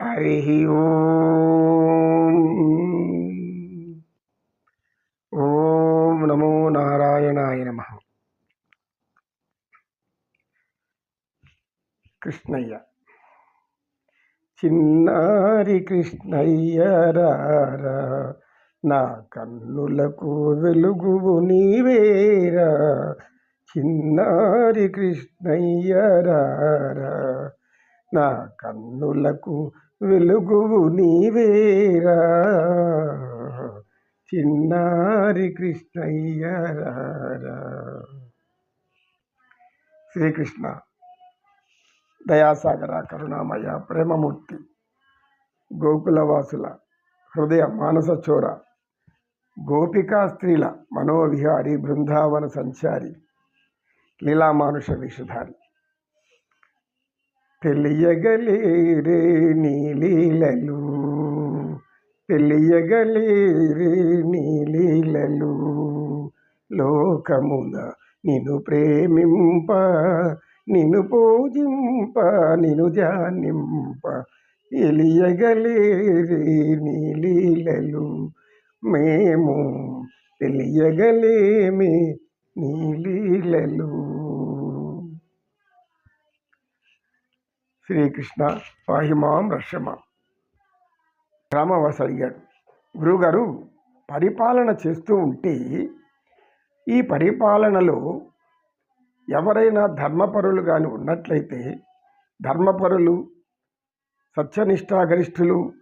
హరి ఓం. నమో నారాయణాయ నమ. కృష్ణయ్య. చిన్నారి కృష్ణయ్య రారా నా కన్నులకు వెలుగువు నీవేరా చిన్నారి కృష్ణయ్య రారా నా కన్నులకు వెలుగువు నీవేరా చిన్నారి కృష్ణయ్య శ్రీకృష్ణ దయాసాగర కరుణామయ ప్రేమమూర్తి గోకులవాసుల హృదయ మానస చోర గోపికా స్త్రీల మనోవిహారి బృందావన సంచారి లీలామానుష విషధారి తెలియగలేరే నీలీలలు. తెలియగలేరే నీలీలలు. లోకమున నిన్ను ప్రేమింప నిన్ను పూజింప నిన్ను ధ్యానింప. తెలియగలేరే నీలీలలు. మేము తెలియగలేమి నీలీలలు లీలలు శ్రీకృష్ణ పాహిమాం రక్షమా రామవాసు అడిగాడు గురువుగారు పరిపాలన చేస్తూ ఉంటే ఈ పరిపాలనలో ఎవరైనా ధర్మపరులు కానీ ఉన్నట్లయితే ధర్మపరులు సత్యనిష్టాగరిష్ఠులు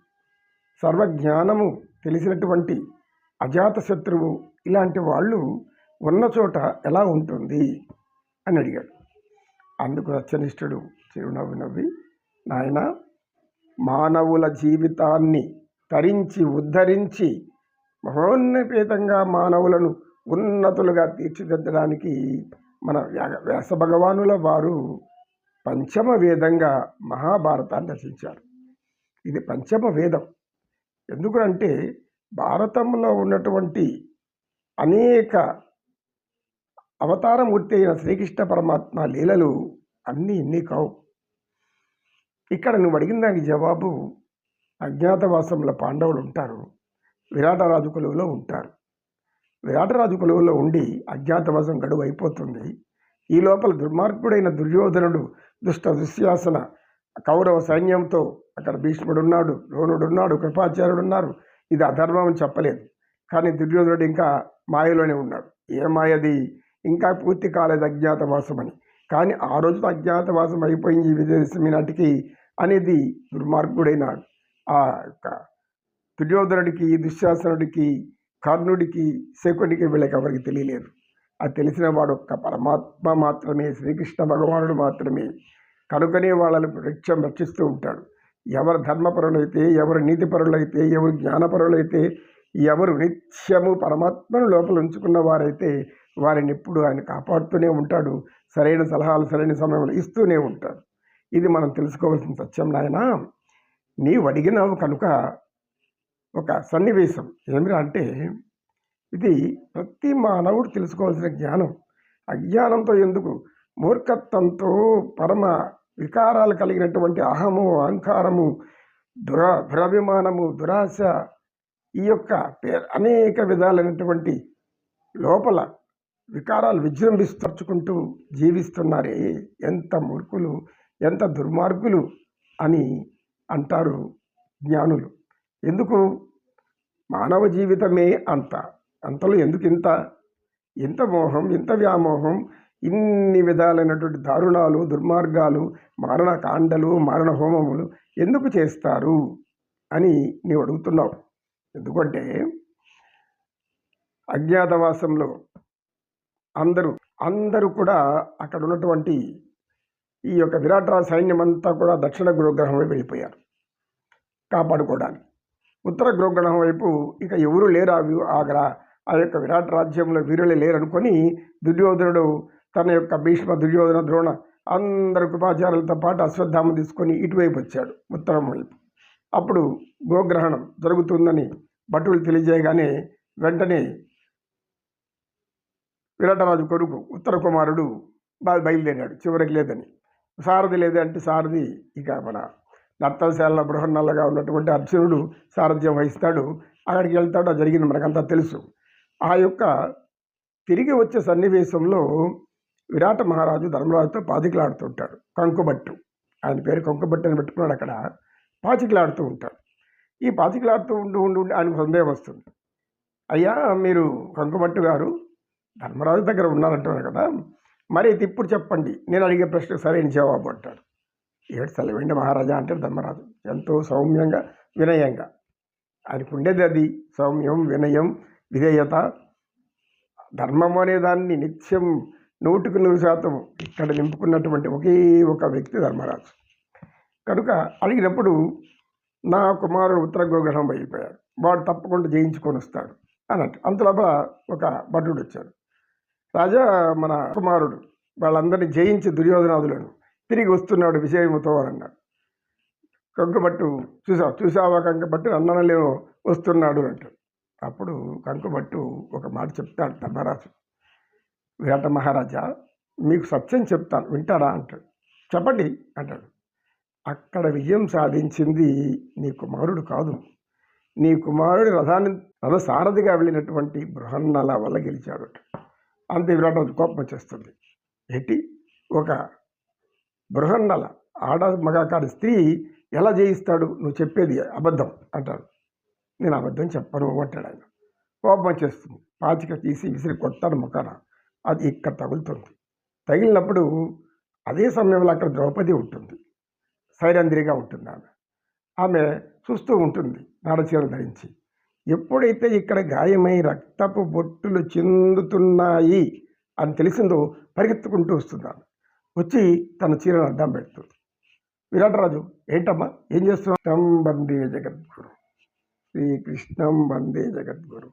సర్వజ్ఞానము తెలిసినటువంటి అజాతశత్రువు ఇలాంటి వాళ్ళు ఉన్న చోట ఎలా ఉంటుంది? అని అడిగాడు. అందుకు సత్యనిష్ఠుడు చిరునవ్వు నవ్వి నాయన మానవుల జీవితాన్ని తరించి ఉద్ధరించి మహోన్నపేతంగా మానవులను ఉన్నతులుగా తీర్చిదిద్దడానికి మన వ్యాస భగవానుల వారు పంచమ వేదంగా మహాభారతాన్ని రచించారు. ఇది పంచమ వేదం ఎందుకంటే భారతంలో ఉన్నటువంటి అనేక అవతారమూర్తి అయిన శ్రీకృష్ణ పరమాత్మ లీలలు అన్నీ ఇన్ని కావు. ఇక్కడ నువ్వు అడిగిన దానికి జవాబు అజ్ఞాతవాసంలో పాండవులు ఉంటారు. విరాటరాజు కొలువులో ఉంటారు. విరాటరాజు కొలువులో ఉండి అజ్ఞాతవాసం గడువు అయిపోతుంది ఈ లోపల దుర్మార్గుడైన దుర్యోధనుడు దుష్ట దుశ్శాసన కౌరవ సైన్యంతో అక్కడ భీష్ముడున్నాడు ద్రోణుడున్నాడు కృపాచార్యుడు ఉన్నారు ఇది అధర్మం అని చెప్పలేదు. కానీ దుర్యోధనుడు ఇంకా మాయలోనే ఉన్నాడు. ఏ మాయది? ఇంకా పూర్తి కాలేదు అజ్ఞాతవాసం అని కానీ ఆ రోజు అజ్ఞాతవాసం అయిపోయింది విజయదశమి నాటికి అనేది దుర్మార్గుడైన ఆ యొక్క దుర్యోధనుడికి దుశ్శాసనుడికి కర్ణుడికి శకుడికి వీళ్ళకి ఎవరికి తెలియలేదు. అది తెలిసిన వాడు ఒక్క పరమాత్మ మాత్రమే శ్రీకృష్ణ భగవానుడు మాత్రమే. కనుకనే వాళ్ళని వృక్షం రక్షిస్తూ ఉంటాడు. ఎవరు ధర్మపరులైతే ఎవరు నీతిపరులైతే ఎవరు జ్ఞానపరులైతే ఎవరు నిత్యము పరమాత్మను లోపల ఉంచుకున్న వారైతే వారిని ఎప్పుడు ఆయన కాపాడుతూనే ఉంటాడు. సరైన సలహాలు సరైన సమయంలో ఇస్తూనే ఉంటాడు. ఇది మనం తెలుసుకోవాల్సిన సత్యం నాయన. నీవు అడిగినావు కనుక ఒక సన్నివేశం. ఏమిరా అంటే ఇది ప్రతి మానవుడు తెలుసుకోవాల్సిన జ్ఞానం. అజ్ఞానంతో ఎందుకు? మూర్ఖత్వంతో పరమ వికారాలు కలిగినటువంటి అహము అహంకారము దురా దురభిమానము దురాశ ఈ యొక్క అనేక విధాలైనటువంటి లోపల వికారాలు విజృంభిస్తర్చుకుంటూ జీవిస్తున్నారే. ఎంత మూర్ఖులు. ఎంత దుర్మార్గులు అని అంటారు జ్ఞానులు. ఎందుకు? మానవ జీవితమే అంత. అంతలో ఎందుకు ఇంత ఇంత మోహం ఇంత వ్యామోహం? ఇన్ని విధాలైనటువంటి దారుణాలు దుర్మార్గాలు మరణకాండలు మరణ హోమములు ఎందుకు చేస్తారు అని నీవు అడుగుతున్నావు. ఎందుకంటే అజ్ఞాతవాసంలో అందరూ అందరూ కూడా అక్కడ ఉన్నటువంటి ఈ యొక్క విరాట సైన్యం అంతా కూడా దక్షిణ గృహగ్రహం వైపు వెళ్ళిపోయారు. కాపాడుకోవడానికి. ఉత్తర గృహగ్రహం వైపు ఇక ఎవరు లేరు ఆ ఆ యొక్క విరాట్ రాజ్యంలో వీరులే లేరనుకొని దుర్యోధనుడు తన యొక్క భీష్మ దుర్యోధన ద్రోణ అందరు కృపాచార్యులతో పాటు అశ్వత్థామ తీసుకొని ఇటువైపు వచ్చాడు ఉత్తరం వైపు. అప్పుడు గోగ్రహణం జరుగుతుందని భటులు తెలియజేయగానే వెంటనే విరాటరాజు కొడుకు ఉత్తర కుమారుడు బయలుదేరాడు చివరికి లేదని. సారథి లేదంటే సారథి ఇక మన నర్తనశాల బృహన్నల్లగా ఉన్నటువంటి అర్జునుడు సారథ్యం వహిస్తాడు. అక్కడికి వెళ్తాడు. అది జరిగింది మనకంతా తెలుసు. ఆ యొక్క తిరిగి వచ్చే సన్నివేశంలో విరాట మహారాజు ధర్మరాజుతో పాతికలాడుతుంటాడు కంకుబట్టు. ఆయన పేరు కంకుబట్టు అని పెట్టుకున్నాడు అక్కడ. పాచికలాడుతూ ఉంటాడు. ఈ పాచికలాడుతూ ఉండి ఉండి ఉండి ఆయనకు సందేహం వస్తుంది. అయ్యా మీరు కంకుబట్టు గారు ధర్మరాజు దగ్గర ఉన్నారంటున్నారు కదా. మరి ఇది ఇప్పుడు చెప్పండి. నేను అడిగే ప్రశ్న సరైన జవాబు అంటాడు. ఏడు సెలవండి మహారాజా అంటే ధర్మరాజు. ఎంతో సౌమ్యంగా వినయంగా. ఆయనకు ఉండేది అది. సౌమ్యం వినయం విధేయత. ధర్మం అనే దాన్ని నిత్యం నూటికి నూరు శాతం ఇక్కడ నింపుకున్నటువంటి ఒకే ఒక వ్యక్తి ధర్మరాజు. కనుక అడిగినప్పుడు నా కుమారుడు ఉత్తర గోగ్రహం వెళ్ళిపోయాడు వాడు తప్పకుండా జయించుకొని వస్తాడు అన్నట్టు. అంతలోపల ఒక భటుడు వచ్చాడు. రాజా మన కుమారుడు వాళ్ళందరినీ జయించి దుర్యోధనాదులను తిరిగి వస్తున్నాడు విజయముతో అని అన్నాడు. కంకుబట్టు చూసావు? చూసావా కంకబట్టు? అన్నలేమో వస్తున్నాడు అంటాడు. అప్పుడు కంకుబట్టు ఒక మాట చెప్తాడు ధర్మరాజు. విరాట మహారాజా మీకు సత్యం చెప్తాను వింటారా అంటాడు. చెప్పండి అంటాడు. అక్కడ విజయం సాధించింది నీ కుమారుడు కాదు. నీ కుమారుడి రథాన్ని రథసారథిగా వెళ్ళినటువంటి బృహన్నల వల్ల గెలిచాడు అంతే విరాట కోపం వచ్చేస్తుంది. ఏంటి? ఒక బృహన్నల ఆడ మగాకారి స్త్రీ ఎలా జయిస్తాడు? నువ్వు చెప్పేది అబద్ధం అంటాడు. నేను అబద్ధం చెప్పను అంటాడు ఆయన. కోపం వచ్చేస్తుంది. పాచిక తీసి విసిరి కొట్టాడు ముఖాన. అది ఇక్కడ తగులుతుంది. తగిలినప్పుడు అదే సమయంలో అక్కడ ద్రౌపది ఉంటుంది. సైరంధ్రిగా ఉంటుంది ఆమె ఆమె చూస్తూ ఉంటుంది. నాడచీరలు ధరించి. ఎప్పుడైతే ఇక్కడ గాయమై రక్తపు బొట్టులు చెందుతున్నాయి అని తెలిసిందో పరిగెత్తుకుంటూ వస్తున్నాను వచ్చి తన చీరను అడ్డం పెడుతుంది. విరాటరాజు ఏంటమ్మా? ఏం చేస్తున్నావు? బందే జగద్గురు. శ్రీకృష్ణం వందే జగద్గురు.